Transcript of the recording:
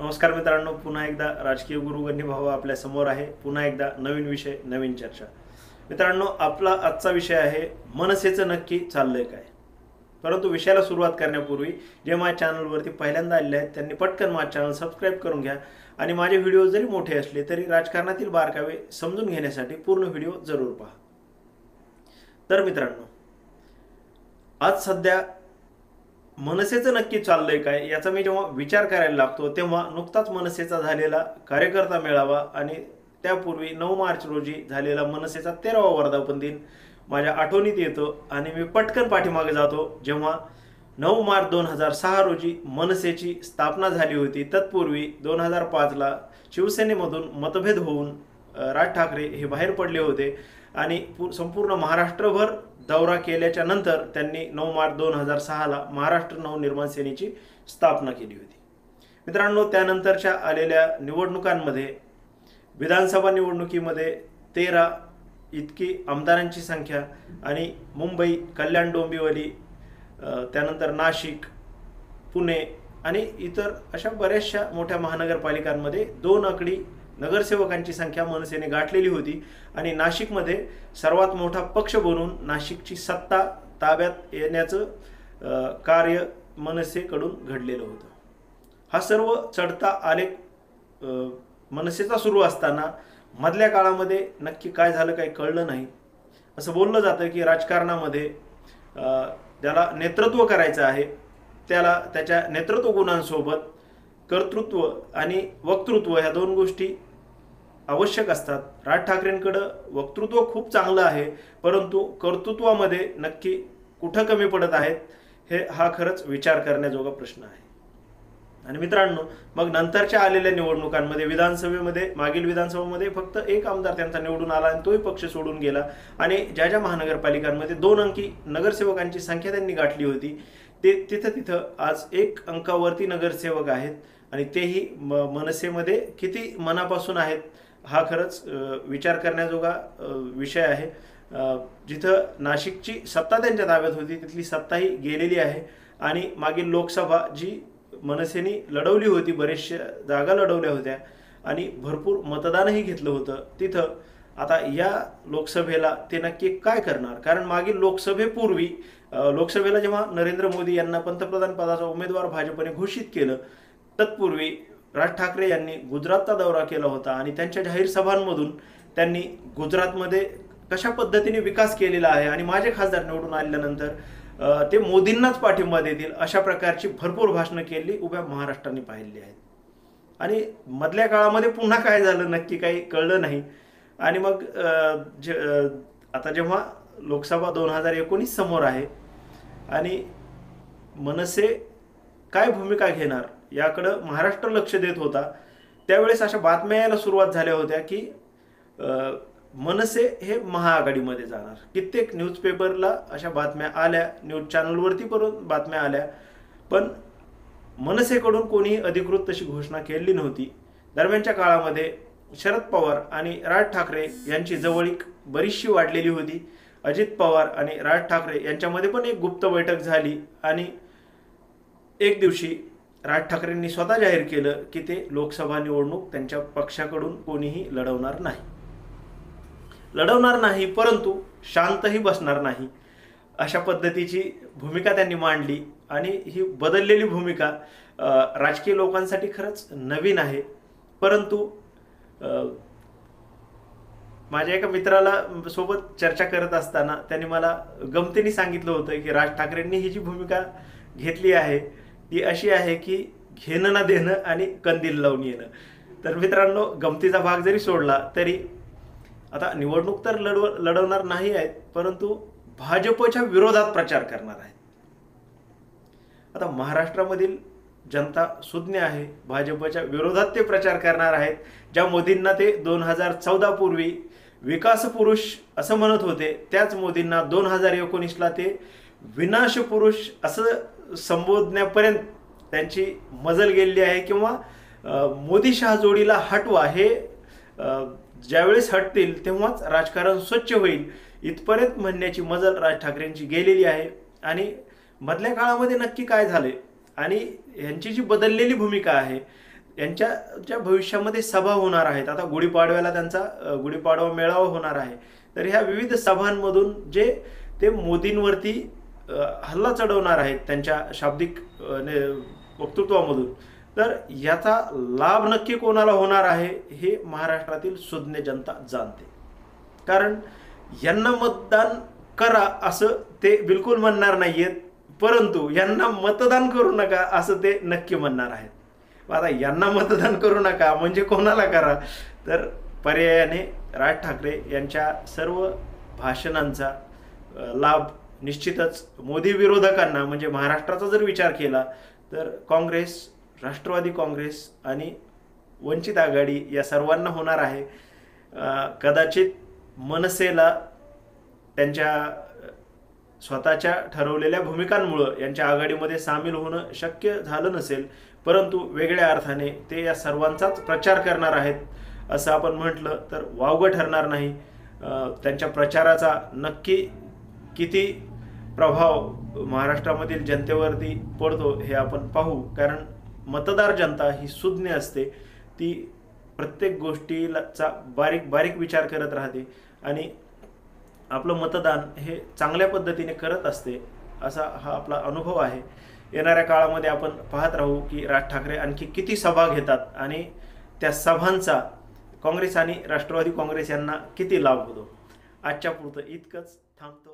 नमस्कार मित्रांनो पुन्हा एकदा राजकीय गुरु भाव आपल्यासमोर आहे. पुन्हा एकदा नवीन विषय नवीन चर्चा. मित्रांनो आपला आजचा विषय आहे मनसेचं नक्की चाललंय काय? परंतु विषयाला सुरुवात करण्यापूर्वी जे माझ्या चॅनलवरती पहिल्यांदा आलेले आहेत त्यांनी पटकन माझं चॅनल सबस्क्राईब करून घ्या आणि माझे व्हिडिओ जरी मोठे असले तरी राजकारणातील बारकावे समजून घेण्यासाठी पूर्ण व्हिडिओ जरूर पहा. तर मित्रांनो आज सध्या मनसेचं नक्की चाललंय काय याचा मी जेव्हा विचार करायला लागतो तेव्हा नुकताच मनसेचा झालेला कार्यकर्ता मेळावा आणि त्यापूर्वी नऊ मार्च रोजी झालेला मनसेचा तेरावा वर्धापन दिन माझ्या आठवणीत येतो आणि मी पटकन पाठीमागे जातो. जेव्हा नऊ मार्च दोन हजार सहा रोजी मनसेची स्थापना झाली होती तत्पूर्वी दोन हजार पाचला शिवसेनेमधून मतभेद होऊन राज ठाकरे हे बाहेर पडले होते आणि पू- संपूर्ण महाराष्ट्रभर दौरा केल्याच्यानंतर त्यांनी नऊ मार्च दोन हजार सहाला महाराष्ट्र नवनिर्माण सेनेची स्थापना केली होती. मित्रांनो त्यानंतरच्या आलेल्या निवडणुकांमध्ये विधानसभा निवडणुकीमध्ये तेरा इतकी आमदारांची संख्या आणि मुंबई कल्याण डोंबिवली त्यानंतर नाशिक पुणे आणि इतर अशा बऱ्याचशा मोठ्या महानगरपालिकांमध्ये दोन आकडी नगरसेवकांची संख्या मनसेने गाठलेली होती आणि नाशिकमध्ये सर्वात मोठा पक्ष बनून नाशिकची सत्ता ताब्यात येण्याचं कार्य मनसेकडून घडलेलं होतं. हा सर्व चढता आलेख मनसेचा सुरू असताना मधल्या काळामध्ये नक्की काय झालं काही कळलं नाही. असं बोललं जातं की राजकारणामध्ये ज्याला नेतृत्व करायचं आहे त्याला त्याच्या नेतृत्व गुणांसोबत कर्तृत्व आणि वक्तृत्व ह्या दोन गोष्टी आवश्यक असतात. राज ठाकरेंकडं वक्तृत्व खूप चांगलं आहे परंतु कर्तृत्वामध्ये नक्की कुठं कमी पडत आहेत हे हा खरंच विचार करण्याजोगा प्रश्न आहे. आणि मित्रांनो मग नंतरच्या आलेल्या निवडणुकांमध्ये विधानसभेमध्ये मागील विधानसभेमध्ये फक्त एक आमदार त्यांचा निवडून आला आणि तोही पक्ष सोडून गेला. आणि ज्या ज्या महानगरपालिकांमध्ये दोन अंकी नगरसेवकांची संख्या त्यांनी गाठली होती ते तिथं तिथं आज एक अंकावरती नगरसेवक आहेत. आणि तेही म मनसेमध्ये किती मनापासून आहेत हा खरंच विचार करण्याजोगा विषय आहे. जिथं नाशिकची सत्ता त्यांच्या ताब्यात होती तिथली सत्ताही गेलेली आहे. आणि मागील लोकसभा जी मनसेने लढवली होती बरेचशा जागा लढवल्या होत्या आणि भरपूर मतदानही घेतलं होतं तिथं आता या लोकसभेला ते नक्की काय करणार? कारण मागील लोकसभेपूर्वी लोकसभेला जेव्हा नरेंद्र मोदी यांना पंतप्रधान पदाचा उमेदवार भाजपने घोषित केलं तत्पूर्वी राज ठाकरे यांनी गुजरातचा दौरा केला होता आणि त्यांच्या जाहीर सभांमधून त्यांनी गुजरातमध्ये कशा पद्धतीने विकास केलेला आहे आणि माझे खासदार निवडून आल्यानंतर ते मोदींनाच पाठिंबा देतील अशा प्रकारची भरपूर भाषणं केली उभ्या महाराष्ट्राने पाहिली आहेत. आणि मधल्या काळामध्ये पुन्हा काय झालं नक्की काही कळलं नाही. आणि मग जे आता जेव्हा लोकसभा दोन हजार एकोणीस समोर आहे आणि मनसे काय भूमिका घेणार? याकडं महाराष्ट्र लक्ष देत होता. त्यावेळेस अशा बातम्या यायला सुरुवात झाल्या होत्या की मनसे हे महाआघाडीमध्ये जाणार. कित्येक न्यूजपेपरला अशा बातम्या आल्या न्यूज चॅनलवरती पण बातम्या आल्या. पण मनसेकडून कोणीही अधिकृत तशी घोषणा केली नव्हती. दरम्यानच्या काळामध्ये शरद पवार आणि राज ठाकरे यांची जवळीक बरीचशी वाढलेली होती. अजित पवार आणि राज ठाकरे यांच्यामध्ये पण एक गुप्त बैठक झाली आणि एक दिवशी राज ठाकरेंनी स्वतः जाहीर केलं की ते लोकसभा निवडणूक त्यांच्या पक्षाकडून कोणीही लढवणार नाही. लढवणार नाही परंतु शांतही बसणार नाही. अशा पद्धतीची भूमिका त्यांनी मांडली आणि ही बदललेली भूमिका राजकीय लोकांसाठी खरंच नवीन आहे. परंतु माझ्या एका मित्राला सोबत चर्चा करत असताना त्यांनी मला गमतीने सांगितलं होतं की राज ठाकरेंनी ही जी भूमिका घेतली आहे ती अशी आहे की घेणं ना देणं आणि कंदील लावून येणं. तर मित्रांनो गमतीचा भाग जरी सोडला तरी आता निवडणूक तर लढव लढवणार नाही आहेत परंतु भाजपच्या विरोधात प्रचार करणार आहेत. आता महाराष्ट्रामधील जनता सुज्ञ आहे भाजपच्या विरोधात ते प्रचार करणार आहेत. ज्या मोदींना ते दोन हजार चौदा पूर्वी विकास पुरुष असं म्हणत होते त्याच मोदींना दोन हजार एकोणीसला ते विनाश पुरुष असं संबोधण्यापर्यंत त्यांची मजल गेलेली आहे किंवा मोदी शहा जोडीला हटवा हे ज्यावेळेस हटतील तेव्हाच राजकारण स्वच्छ होईल इथपर्यंत म्हणण्याची मजल राज ठाकरेंची गेलेली आहे. आणि मधल्या काळामध्ये नक्की काय झाले? आणि यांची जी बदललेली भूमिका आहे यांच्या ज्या भविष्यामध्ये सभा होणार आहेत आता गुढीपाडव्याला त्यांचा गुढीपाडवा मेळावा होणार आहे तर ह्या विविध सभांमधून जे ते मोदींवरती हल्ला चढवणार आहेत त्यांच्या शाब्दिक ने- वक्तृत्वामधून. तर याचा लाभ नक्की कोणाला होणार आहे हे महाराष्ट्रातील सुज्ञ जनता जाणते. कारण यांना मतदान करा असं ते बिलकुल म्हणणार नाहीयेत परंतु यांना मतदान करू नका असं ते नक्की म्हणणार आहेत. आता यांना मतदान करू नका म्हणजे कोणाला करा? तर पर्यायाने राज ठाकरे यांच्या सर्व भाषणांचा लाभ निश्चितच मोदी विरोधकांना म्हणजे महाराष्ट्राचा जर विचार केला तर काँग्रेस राष्ट्रवादी काँग्रेस आणि वंचित आघाडी या सर्वांना होणार आहे. कदाचित मनसेला त्यांच्या स्वतःच्या ठरवलेल्या भूमिकांमुळं यांच्या आघाडीमध्ये सामील होणं शक्य झालं नसेल परंतु वेगळ्या अर्थाने ते या सर्वांचाच प्रचार करणार आहेत असं आपण म्हटलं तर वावगं ठरणार नाही. त्यांच्या प्रचाराचा नक्की किती प्रभाव महाराष्ट्रामधील जनतेवरती पडतो हे आपण पाहू. कारण मतदार जनता ही सुज्ञ असते. ती प्रत्येक गोष्टीचा बारीक बारीक विचार करत राहते. आणि आपलं मतदान हे चांगल्या पद्धतीने करत असते असा हा आपला अनुभव आहे. येणाऱ्या काळामध्ये आपण पाहत राहू की राज ठाकरे आणखी किती सभा घेतात आणि त्या सभांचा काँग्रेस आणि राष्ट्रवादी काँग्रेस यांना किती लाभ होतो. आजच्या पुरतं इतकंच. थांबतो.